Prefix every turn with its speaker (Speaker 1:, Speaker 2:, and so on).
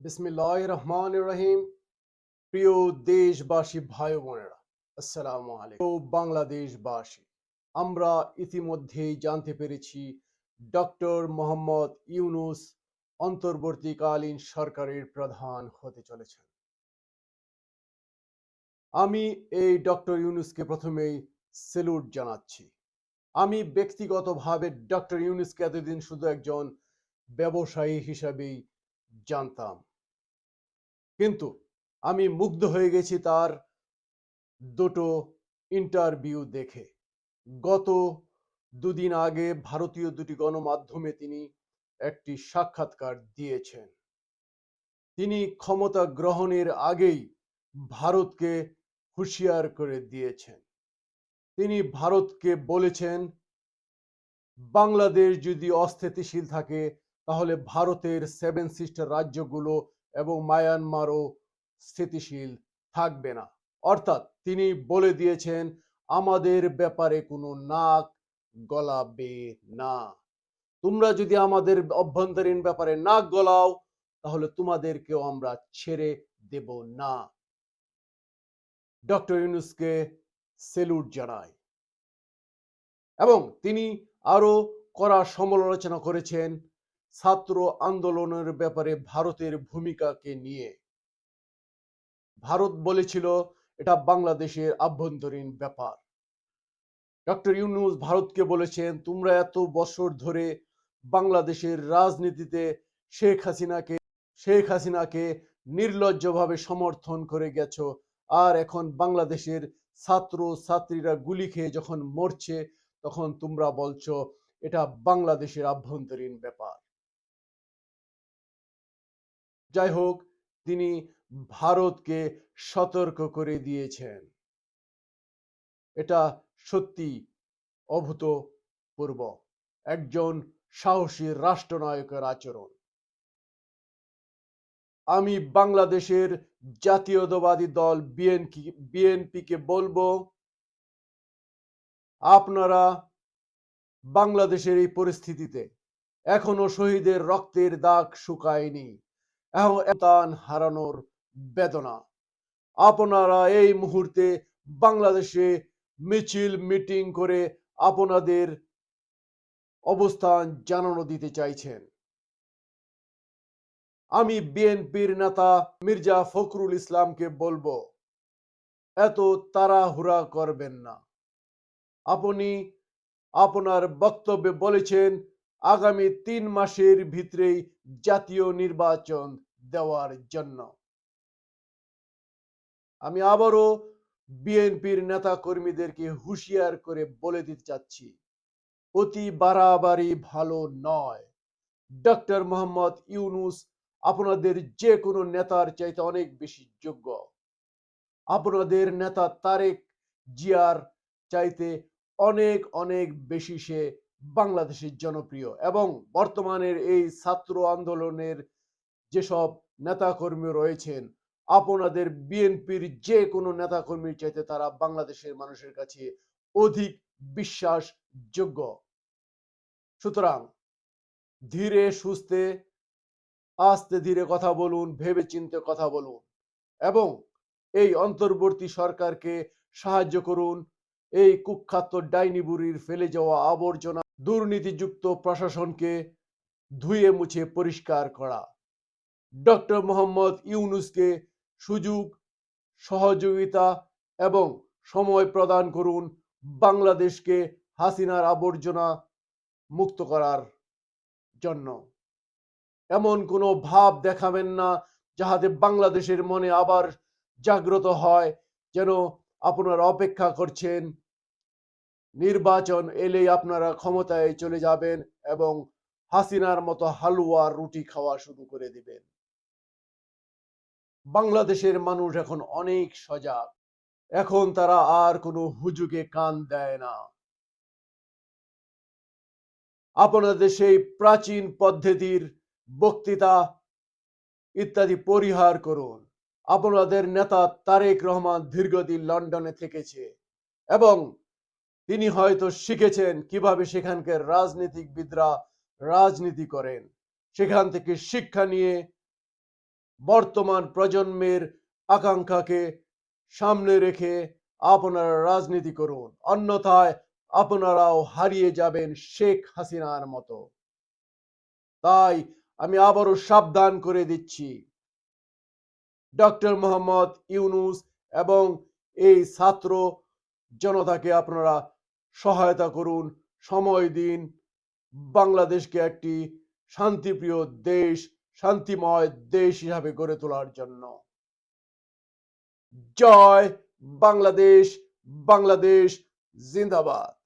Speaker 1: বিসমিল্লাহ রহমান রহিম প্রিয় দেশবাসী ভাই বোনেরা, আসসালামু আলাইকুম। বাংলাদেশবাসী, আমরা ইতিমধ্যেই জানতে পেরেছি ডক্টর মোহাম্মদ ইউনুস অন্তর্বর্তীকালীন সরকারের প্রধান হতে চলেছেন। আমি এই ডক্টর ইউনুসকে প্রথমেই সেলুট জানাচ্ছি। আমি ব্যক্তিগতভাবে ডক্টর ইউনুসকে এতদিন শুধু একজন ব্যবসায়ী হিসাবেই জানতাম। কিন্তু আমি মুগ্ধ হয়ে গেছি তার দুটো ইন্টারভিউ দেখে। গত দুদিন আগে ভারতীয় দুটি গণমাধ্যমে তিনি একটি সাক্ষাৎকার দিয়েছেন। তিনি ক্ষমতা গ্রহণের আগেই ভারতকে হুঁশিয়ার করে দিয়েছেন। তিনি ভারতকে বলেছেন, বাংলাদেশ যদি অস্থিতিশীল থাকে, তাহলে ভারতের সেভেন সিস্টার রাজ্যগুলো এবং মায়ানমারও স্থিতিশীল থাকবে না। অর্থাৎ তিনি বলে দিয়েছেন, আমাদের ব্যাপারে কোনো নাক গলাবে না। তোমরা যদি আমাদের অভ্যন্তরীণ ব্যাপারে নাক গলাও, তাহলে তোমাদেরকেও আমরা ছেড়ে দেব না। ডক্টর ইউনুসকে সেলুট জানায়। এবং তিনি আরও কড়া সমালোচনা করেছেন ছাত্র আন্দোলনের ব্যাপারে ভারতের ভূমিকাকে নিয়ে। ভারত বলেছিল, এটা বাংলাদেশের আভ্যন্তরীণ ব্যাপার। ডক্টর ইউনুস ভারতকে বলেছেন, তোমরা এত বছর ধরে বাংলাদেশের রাজনীতিতে শেখ হাসিনাকে শেখ হাসিনাকে নির্লজ্জভাবে সমর্থন করে গেছো। আর এখন বাংলাদেশের ছাত্র ছাত্রীরা গুলি খেয়ে যখন মরছে, তখন তোমরা বলছো, এটা বাংলাদেশের আভ্যন্তরীণ ব্যাপার। যাই হোক, তিনি ভারতকে সতর্ক করে দিয়েছেন। এটা সত্যি অভূতপূর্ব। একজন সাহসী রাষ্ট্রনায়কের আচরণ। আমি বাংলাদেশের জাতীয়তাবাদী দল বিএনপি বিএনপিকে বলব, আপনারা বাংলাদেশের এই পরিস্থিতিতে এখনও শহীদের রক্তের দাগ শুকায়নি। এখন এতান হারানোর বেদনা। আপনারা এই মুহূর্তে বাংলাদেশে মিছিল, মিটিং করে আপনাদের অবস্থান জানানো দিতে চাইছেন। আমি বিএনপির নেতা মির্জা ফখরুল ইসলামকে বলব, এত তাড়াহুড়া করবেন না। আপনি আপনার বক্তব্যে বলেছেন আগামী তিন মাসের ভিতরেই জাতীয় নির্বাচন দেওয়ার জন্য। আমি আবারও বিএনপির নেতা কর্মীদেরকে হুঁশিয়ার করে বলে দিতে চাচ্ছি, অতি বাড়াবাড়ি ভালো নয়। ডক্টর মোহাম্মদ ইউনুস আপনাদের যে কোনো নেতার চাইতে অনেক বেশি যোগ্য। আপনাদের নেতা তারেক জিয়ার চাইতে অনেক অনেক বেশি সে বাংলাদেশের জনপ্রিয় এবং বর্তমানের এই ছাত্র আন্দোলনের যেসব নেতাকর্মী রয়েছেন, আপনাদের বিএনপির যে কোনো নেতাকর্মীর চাইতে তারা বাংলাদেশের মানুষের কাছে অধিক বিশ্বাসযোগ্য। সুতরাং ধীরে সুস্থে, আস্তে ধীরে কথা বলুন ভেবে চিন্তে কথা বলুন এবং এই অন্তর্বর্তী সরকারকে সাহায্য করুন। এই কুখ্যাত ডাইনি বুড়ির ফেলে যাওয়া আবর্জনা দুর্নীতিযুক্ত প্রশাসনকে ধুয়ে মুছে পরিষ্কার করা। ডক্টর মোহাম্মদ ইউনুসকে সুযোগ, সহযোগিতা এবং সময় প্রদান করুন বাংলাদেশকে হাসিনার আবর্জনা মুক্ত করার জন্য। এমন কোনো ভাব দেখাবেন না যাহাতে বাংলাদেশের মনে আবার জাগ্রত হয়, যেন আপনারা অপেক্ষা করছেন নির্বাচন এলেই আপনারা ক্ষমতায় চলে যাবেন এবং হাসিনার মতো হালুয়া রুটি খাওয়া শুরু করে দিবেন। বাংলাদেশের মানুষ এখন অনেক সজাগ। এখন তারা আর কোনো হুজুগে কান দেয় না। আপনাদের সেই প্রাচীন পদ্ধতির বক্তৃতা ইত্যাদি পরিহার করুন। আপনাদের নেতা তারেক রহমান দীর্ঘদিন লন্ডনে থেকেছে এবং তিনি হয়তো শিখেছেন কীভাবে সেখানকার রাজনীতিকবিদরা রাজনীতি করেন। সেখান থেকে শিক্ষা নিয়ে বর্তমান প্রজন্মের আকাঙ্ক্ষাকে সামনে রেখে আপনারা রাজনীতি করুন। অন্যথায় আপনারাও হারিয়ে যাবেন শেখ হাসিনার মতো। তাই আমি আবারও সাবধান করে দিচ্ছি। ডক্টর মোহাম্মদ ইউনুস এবং এই ছাত্র জনতাকে আপনারা সহায়তা করুন, সময় দিন। বাংলাদেশকে একটি শান্তিপ্রিয় দেশ, শান্তিময় দেশ হিসাবে গড়ে তোলার জন্য। জয় বাংলাদেশ বাংলাদেশ জিন্দাবাদ।